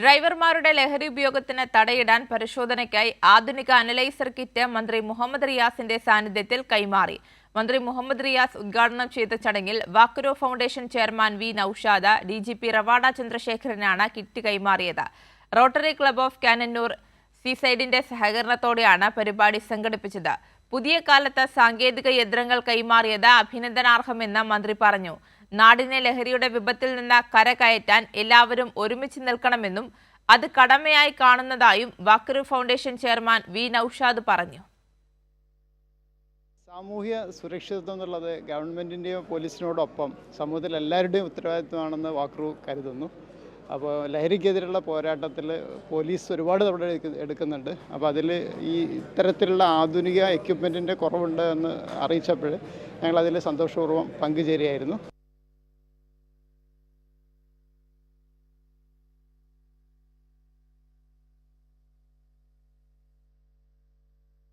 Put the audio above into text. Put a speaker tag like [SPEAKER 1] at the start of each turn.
[SPEAKER 1] ഡ്രൈവർമാരുടെ ലഹരി ഉപയോഗത്തിന് തടയിടാൻ പരിശോധനയ്ക്കായി ആധുനിക അനലൈസർ കിറ്റ് മന്ത്രി മുഹമ്മദ് റിയാസിന്റെ സാന്നിധ്യത്തിൽ കൈമാറി. മന്ത്രി മുഹമ്മദ് റിയാസ് ഉദ്ഘാടനം ചെയ്ത ചടങ്ങിൽ Vakkuro foundation chairman V Noushad D G P Ravada ചന്ദ്രശേഖരനാണ് kit കൈമാറിയത്. റോട്ടറി ക്ലബ് ഓഫ് കാനന്നൂർ സീസൈഡിന്റെ സഹകരണത്തോടെയാണ് പരിപാടി സംഘടിപ്പിച്ചത്. പുതിയ കാലത്ത് സാങ്കേതിക യന്ത്രങ്ങൾ കൈമാറിയത് അഭിനന്ദനാർഹമെന്ന് മന്ത്രി പറഞ്ഞു. നാടിനെ ലഹരിയുടെ വിപത്തിൽ നിന്ന് കരകയറ്റാൻ എല്ലാവരും ഒരുമിച്ച് നിൽക്കണമെന്നും അത് കടമയായി കാണുന്നതായും Vakru foundation chairman V Noushad പറഞ്ഞു.
[SPEAKER 2] സാമൂഹ്യ സുരക്ഷിതത്വം എന്നുള്ളത് ഗവൺമെന്റിന്റെയും പോലീസിനോടൊപ്പം സമൂഹത്തിൽ എല്ലാവരുടെയും ഉത്തരവാദിത്വമാണെന്ന് വാക്രു കരുതുന്നു. അപ്പോൾ ലഹരിക്കെതിരെയുള്ള പോരാട്ടത്തിൽ പോലീസ് ഒരുപാട് തവണ എടുക്ക- എടുക്കുന്നുണ്ട്. അപ്പോൾ അതിൽ ഈ ഇത്തരത്തിലുള്ള ആധുനിക എക്യുപ്മെന്റിന്റെ കുറവുണ്ട് എന്ന് അറിയിച്ചപ്പോൾ ഞങ്ങളതിൽ സന്തോഷപൂർവം പങ്കുചേരുകയായിരുന്നു.